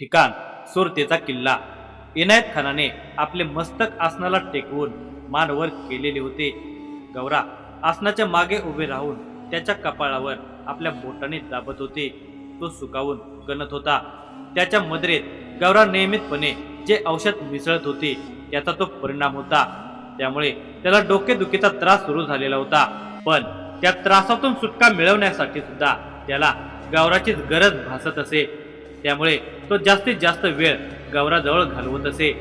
ठिकाण सुरतेचा किल्ला. इनायत खानाने आपले मस्तक आसनाला टेकवून मानवर केलेले होते. गौरा आसनाच्या मागे उभे राहून त्याच्या कपाळावर आपल्या बोटाने दाबत होते. तो सुकावून गणत होता. त्याच्या मदरेत गौरा नियमितपणे जे औषध मिसळत होते त्याचा तो परिणाम होता. त्यामुळे त्याला डोकेदुखीचा त्रास सुरू झालेला होता. पण त्या त्रासातून सुटका मिळवण्यासाठी सुद्धा त्याला गौराचीच गरज भासत असे. त्यामुळे तो जास्तीत जास्त वेळ गौराजवळ घालवत असे.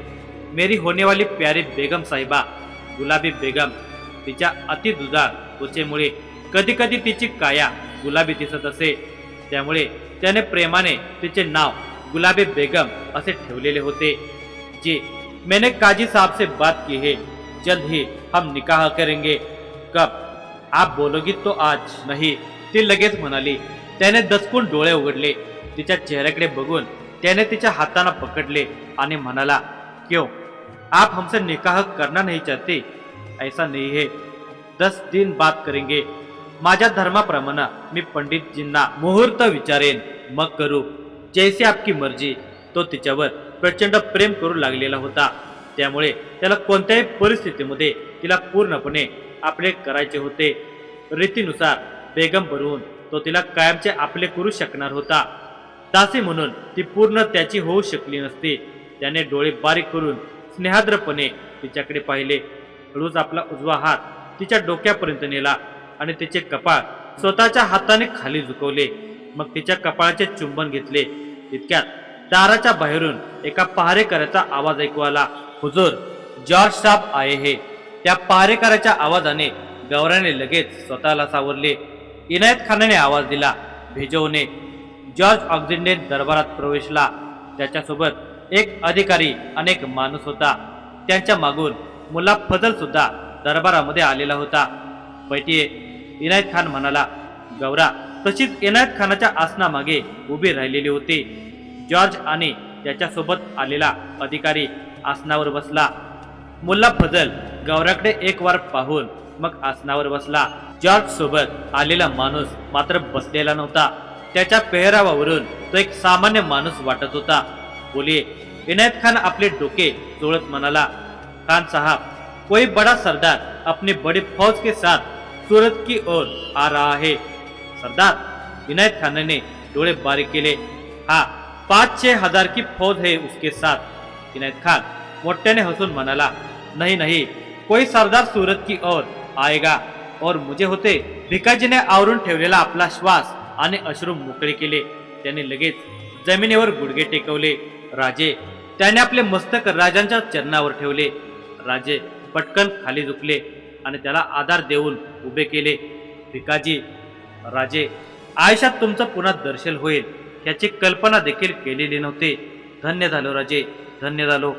मेरी होनेवाली प्यारी बेगम साहिबा गुलाबी बेगम तिच्या अतिदुधार त्वचेमुळे कधी कधी तिची काया गुलाबी दिसत असे. त्यामुळे त्याने प्रेमाने तिचे नाव गुलाबी बेगम असे ठेवलेले होते जी मैंने काजी साहब से बात की है जल्द ही हम निकाह करेंगे. कब? आप बोलोगी तो आज नाही ती लगेच म्हणाली. त्याने दचकून डोळे उघडले. तिच्या चेहऱ्याकडे बघून त्याने तिच्या हाताना पकडले आणि म्हणाला क्यों आप हमसे निकाह करना नहीं चाहते? ऐसा नहीं है। दस दिन बात करेंगे। माझ्या धर्माप्रमाणे मी पंडितजींना मुहूर्त विचारेन. मग करू. जैसे आपकी मर्जी. तो तिच्यावर प्रचंड प्रेम करू लागलेला होता. त्यामुळे त्याला कोणत्याही परिस्थितीमध्ये तिला पूर्णपणे आपले करायचे होते. रीतीनुसार बेगम भरून तो तिला कायमचे आपले करू शकणार होता. दासी म्हणून ती पूर्ण त्याची होऊ शकली नसती. त्याने डोळे बारीक करून स्नेहाद्रपणे तिच्याकडे पाहिले. हळूच आपला उजवा हात तिच्या डोक्यापर्यंत नेला आणि तिचे कपाळ स्वतःच्या हाताने खाली झुकवले. मग तिच्या कपाळाचे चुंबन घेतले. इतक्यात दाराच्या बाहेरून एका पहारेकऱ्याचा आवाज ऐकू आला. हुजूर जॉर्ज साप आहे हे. त्या पहारेकऱ्याच्या आवाजाने गौराने लगेच स्वतःला सावरले. इनायत खानाने आवाज दिला. भेजवणे. जॉर्ज ऑक्झिंडेन दरबारात प्रवेशला. त्याच्यासोबत एक अधिकारी अनेक माणूस होता. त्यांच्या मागून मुला फजल सुद्धा दरबारामध्ये आलेला होता. पैठे इनायत खान म्हणाला गौरा तशीच इनायत खानाच्या आसनामागे उभी राहिलेली होती. जॉर्ज आणि त्याच्यासोबत आलेला अधिकारी आसनावर बसला. मुल्ला फजल गौराकडे एक वार पाहून मग आसनावर बसला. जॉर्ज सोबत आलेला माणूस मात्र बसलेला नव्हता. त्याच्या पेहरावावरून तो एक सामान्य माणूस वाटत होता. बोलिये इनायत खान आपले डोके चोळत म्हणाला खान साहब कोई बड़ा सरदार अपनी बड़ी फौज के साथ सूरत की ओर आ रहा है. सरदार? इनायत खानाने डोळे बारीक केले. हा पाच छे हजार की फौज है उसके साथ. इनायत खान मोठ्याने हसून म्हणाला नहीं नहीं कोई सरदार सूरत की ओर आएगा और मुझे होते भिकाजीने आवरून ठेवलेला आपला श्वास आणि अश्रू मोकळे केले. त्याने लगेच जमिनीवर गुडघे टेकवले. राजे त्याने आपले मस्तक राजांच्या चरणावर ठेवले. राजे पटकन खाली झुकले आणि त्याला आधार देऊन उभे केले. भिकाजी राजे आयुष्यात तुमचं पुन्हा दर्शन होईल याची कल्पना देखील केलेली नव्हती. धन्य झालो राजे धन्य झालो.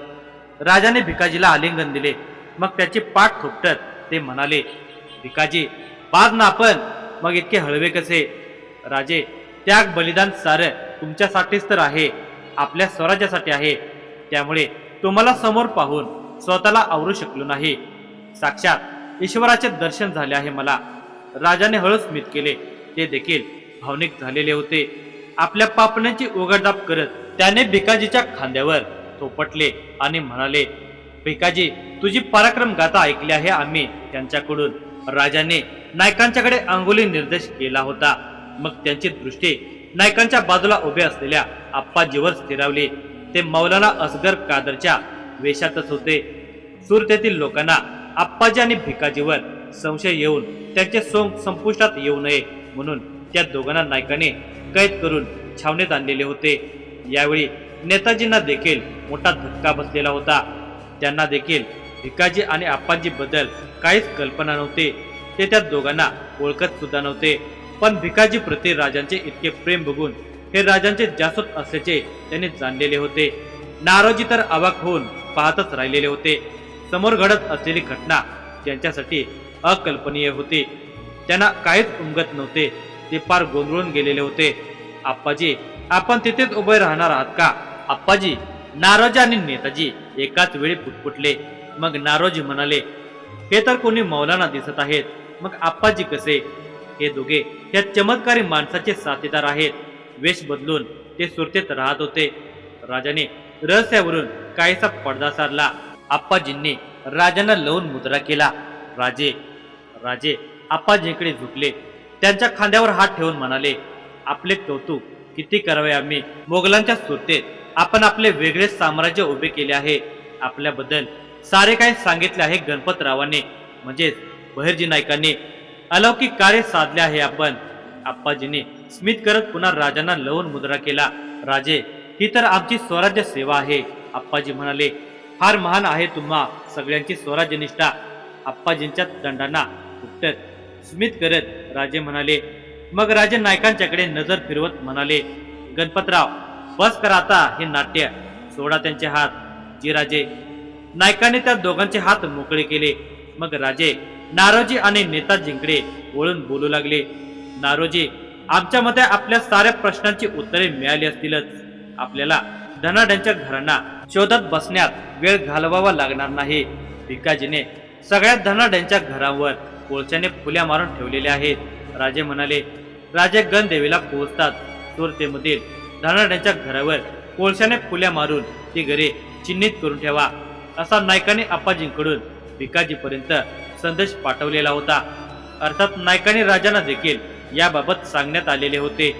राजाने भिकाजीला आलिंगन दिले. मग त्याची पाठ थोपटत ते म्हणाले भिकाजी पाज ना आपण. मग इतके हळवे कसे? राजे त्याग बलिदान सारं तुमच्यासाठीच तर आहे आपल्या स्वराज्यासाठी आहे. त्यामुळे तुम्हाला समोर पाहून स्वतःला आवरू शकलो नाही. साक्षात ईश्वराचे दर्शन झाले आहे मला. राजाने हळूच स्मित केले. ते देखील भावनिक झालेले होते. आपल्या पापण्यांची उघडदाप करत त्याने भिकाजीच्या खांद्यावर थोपटले आणि म्हणाले भिकाजी तुझी पराक्रम गाथा ऐकली आहे आम्ही त्यांच्याकडून. राजाने नायकांच्याकडे अंगुली निर्देश केला होता. मग त्यांची दृष्टी नायकांच्या बाजूला उभे असलेल्या आप्पाजीवर स्थिरावली. ते मौलाना असगर कादरच्या वेशातच होते. सुरतेतील लोकांना आप्पाजी आणि भिकाजीवर संशय येऊन त्यांचे सोंग संपुष्टात येऊ नये म्हणून त्या दोघांना नायकाने कैद करून छावणीत आणलेले होते. यावेळी नेताजींना देखील मोठा धक्का बसलेला होता. त्यांना देखील भिकाजी आणि आप्पाजी बद्दल काहीच कल्पना नव्हती. ते त्या दोघांना ओळखत सुद्धा नव्हते. पण भिकाजी प्रति राजांचे इतके प्रेम बघून हे राजांचे जासूस असल्याचे त्यांनी जाणलेले होते. नारोजी तर अवाक होऊन पाहतच राहिलेले होते. समोर घडत असलेली घटना त्यांच्यासाठी अकल्पनीय होती. त्यांना काहीच उमगत नव्हते. ते फार गोंधळून गेलेले होते. आप्पाजी आपण तिथेच उभे राहणार आहात का? आप्पाजी नारोजी आणि नेताजी एकाच वेळी पुटपुटले. मग नारोजी म्हणाले हे तर कोणी मौलाना दिसत आहेत. मग आप्पाजी कसे? हे दोघे या चमत्कारी माणसाचे साथीदार आहेत. वेश बदलून ते सुरतेत राहत होते. राजाने रहस्यावरून काहीसा पडदा सारला. आप्पाजींनी राजांना लावून मुद्रा केला. राजे राजे आप्पाजींकडे झुकले. त्यांच्या खांद्यावर हात ठेवून म्हणाले आपले कौतुक किती करावे आम्ही? मोगलांच्या सुरतेत आपण आपले वेगळे साम्राज्य उभे केले आहे. आपल्याबद्दल सारे काही सांगितले आहे गणपतरावांनी. म्हणजेच बहिर्जी नायकांनी. अलौकिक कार्य साधले आहे आपण. आप्पाजीने स्मित करत पुन्हा राजांना लवून मुद्रा केला. राजे ही तर आमची स्वराज्य सेवा आहे. आप्पाजी म्हणाले फार महान आहे तुम्हा सगळ्यांची स्वराज्य निष्ठा. आप्पाजींच्या दंडांना उपटत स्मित करत राजे म्हणाले मग राजे नायकांच्याकडे नजर फिरवत म्हणाले गणपतराव बस कर आता हे नाट्य. सोडा त्यांचे हात. जी राजे नायकाने त्या दोघांचे हात मोकळे केले. मग राजे नारोजी आणि नेताजींकडे वळून बोलू लागले. नारोजी आमच्या मते आपल्या साऱ्या प्रश्नांची उत्तरे मिळाली असतीलच. आपल्याला धनाढ्यांच्या घरांना शोधत बसण्यात वेळ घालवावा लागणार नाही. भिकाजीने सगळ्या धनाढ्यांच्या घरावर कोळशाने फुल्या मारून ठेवलेल्या आहेत. राजे म्हणाले राजे गणदेवीला पोहोचतात. सुरतेमधील धनाढ्यांच्या घरावर कोळशाने फुल्या मारून ती घरे चिन्हित करून ठेवा. असा नायकाने आप्पाजींकडून भिकाजीपर्यंत संदेश पाठवलेला होता. अर्थात नायकाने राजांना देखील याबाबत सांगण्यात आलेले होते.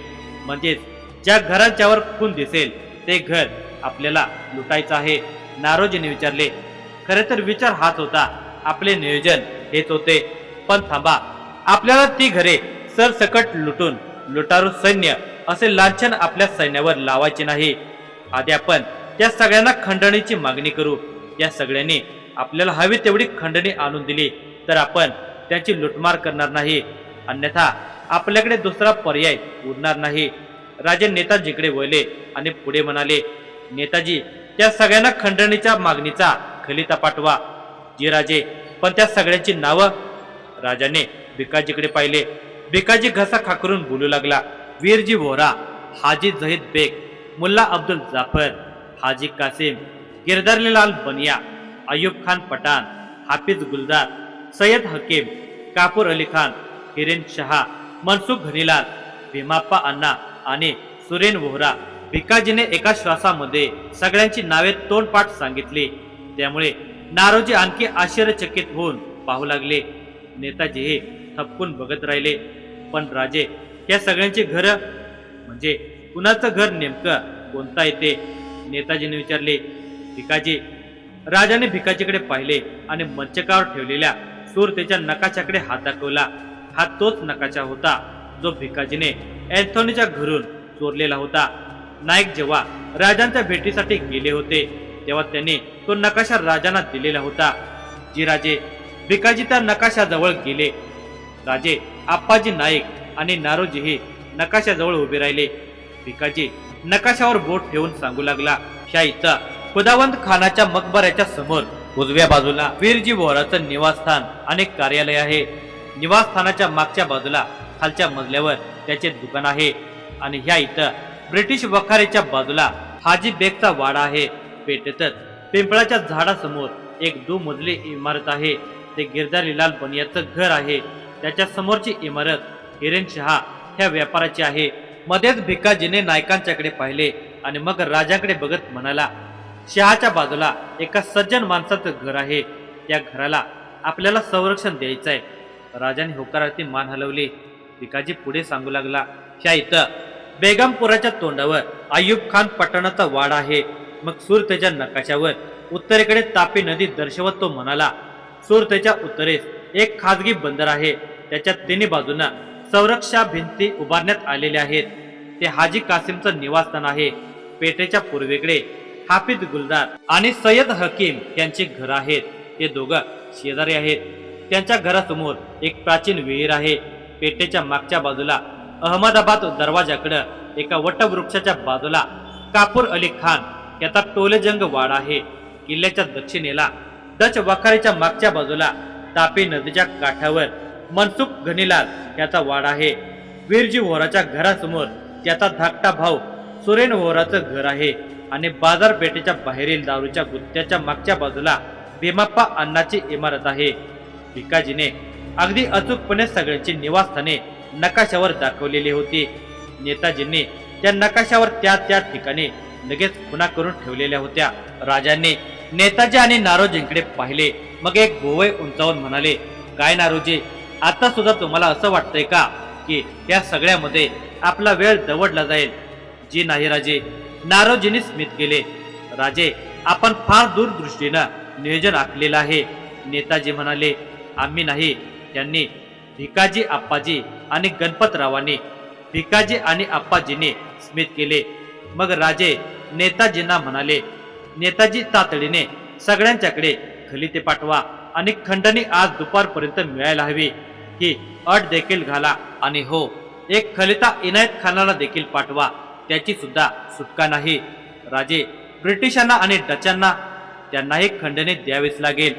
म्हणजेच ज्या घराच्यावर खून दिसेल ते घर आपल्याला लुटायचं आहे नारोजीने विचारले. खरे तर विचार हाच होता आपले नियोजन हेच होते. पण थांबा आपल्याला ती घरे सरसकट लुटून लुटारू सैन्य असे लांछन आपल्या सैन्यावर लावायचे नाही. आधी आपण त्या सगळ्यांना खंडणीची मागणी करू. या सगळ्यांनी आपल्याला हवी तेवढी खंडणी आणून दिली तर आपण त्यांची लुटमार करणार नाही. अन्यथा आपल्याकडे दुसरा पर्याय उरणार नाही. राजे नेताजीकडे वळले आणि पुढे म्हणाले नेताजी त्या सगळ्यांना खंडणीच्या मागणीचा खलिता पाठवा. जी राजे पण त्या सगळ्यांची नावं? राजाने भिकाजीकडे पाहिले. भिकाजी घसा खाकरून बोलू लागला वीरजी वोरा हाजी जहीद बेग मुल्ला अब्दुल जाफर हाजी कासिम गिरदारलीलाल बनिया अयूब खान पठाण हाफिज गुलजार सय्यद हकीम कापूर अली खान हिरेन शहा मनसुख घनीलाल भीमाप्पा अण्णा आणि सुरेन वोहरा भिकाजीने एका श्वासामध्ये सगळ्यांची नावे तोंडपाठ सांगितली. त्यामुळे नारोजी आणखी आश्चर्यचकित होऊन पाहू लागले. नेताजी हे थपकून बघत राहिले. पण राजे या सगळ्यांचे घर म्हणजे कुणाचं घर नेमकं? कोणता येते? नेताजीने विचारले. भिकाजी राजाने भिकाजीकडे पाहिले आणि मंचकावर ठेवलेल्या सुरतेच्या नकाशाकडे हात दाखवला. हा तोच नकाशा होता जो भिकाजीने अँथोनीच्या घरून चोरलेला होता. नाईक जेव्हा राजांच्या भेटीसाठी गेले होते तेव्हा त्यांनी तो नकाशा राजांना दिलेला होता. जी राजे भिकाजी त्या नकाशाजवळ गेले राजे आप्पाजी नाईक आणि नारोजीही नकाशाजवळ उभे राहिले. भिकाजी नकाशावर बोट ठेवून सांगू लागला ह्या इथं खुदावंत खानाच्या मकबऱ्याच्या समोर. उजव्या बाजूला वीरजी बोहराचं निवासस्थान आणि कार्यालय आहे. निवासस्थानाच्या मागच्या बाजूला खालच्या मजल्यावर त्याचे दुकान आहे. आणि ह्या इथं ब्रिटिश वखारीच्या बाजूला हाजी बेगचा वाडा आहे. पेटेतच पिंपळाच्या झाडासमोर एक दुमजली इमारत आहे. ते गिरजारीलाल बनियाचं घर आहे. त्याच्या समोरची इमारत हिरेन शहा ह्या व्यापाराची आहे. मध्येच भिकाजीने नायकांच्याकडे पाहिले आणि मग राजाकडे बघत म्हणाला शहाच्या बाजूला एका सज्जन माणसाचं घर आहे. त्या घराला आपल्याला संरक्षण द्यायचं आहे राजाने होकारार्थी मान हलवली. भिकाजी पुढे सांगू लागला शा इथं बेगमपुराच्या तोंडावर आयुब खान पटणाचा वाडा आहे. मग सूर त्याच्या नकाशावर उत्तरेकडे तापी नदी दर्शवत तो म्हणाला त्याच्या उत्तरेस एक खाजगी बंदर आहे. त्याच्या तिन्ही बाजूंना संरक्षा भिंती उभारण्यात आलेल्या आहेत. ते हाजी कासिमचं निवासस्थान आहे. पेटेच्या पूर्वेकडे हाफिज गुलदार आणि सय्यद हकीम यांचे घर आहेत. ते दोघं शेजारी आहेत. त्यांच्या घरासमोर एक प्राचीन विहीर आहे. पेटेच्या मागच्या बाजूला अहमदाबाद दरवाजाकडं एका वटवृक्षाच्या बाजूला कापूर अली खान याचा टोलेजंग वाडा आहे. किल्ल्याच्या दक्षिणेला डच वखारीच्या मागच्या बाजूला तापी नदीच्या काठावर मनसुख घनीलाल याचा वाडा आहे. वीरजी वोराच्या घरासमोर त्याचा धाकटा भाऊ सुरेन वोराचं घर आहे. आणि बाजारपेठेच्या बाहेरील दारूच्या गुत्त्याच्या मागच्या बाजूला भीमाप्पा अण्णाची इमारत आहे. भिकाजीने अगदी अचूकपणे सगळ्यांची निवासस्थाने नकाशावर दाखवलेली होती. नेताजींनी त्या नकाशावर त्या त्या ठिकाणी लगेच खुना करून ठेवलेल्या होत्या. राजांनी नेताजी आणि नारोजींकडे पाहिले. मग एक भोवय उंचावून म्हणाले काय नारोजी आता सुद्धा तुम्हाला असं वाटतंय का की या सगळ्यामध्ये आपला वेळ दवडला जाईल? जी नाही राजे नारोजीने स्मित केले. राजे आपण फार दूरदृष्टीनं नियोजन आखलेलं आहे. नेताजी म्हणाले आम्ही नाही. त्यांनी भिकाजी आप्पाजी आणि गणपतरावांनी भिकाजी आणि आप्पाजींनी स्मित केले. मग राजे नेताजींना म्हणाले नेताजी तातडीने सगळ्यांच्याकडे खलिते पाठवा आणि खंडणी आज दुपारपर्यंत मिळायला हवी. ही अट देखील घाला आणि हो एक खलिता इनायत खानाला देखील पाठवा. त्याची सुद्धा सुटका नाही. राजे ब्रिटिशांना आणि डचांना त्यांनाही खंडणी द्यावीच लागेल.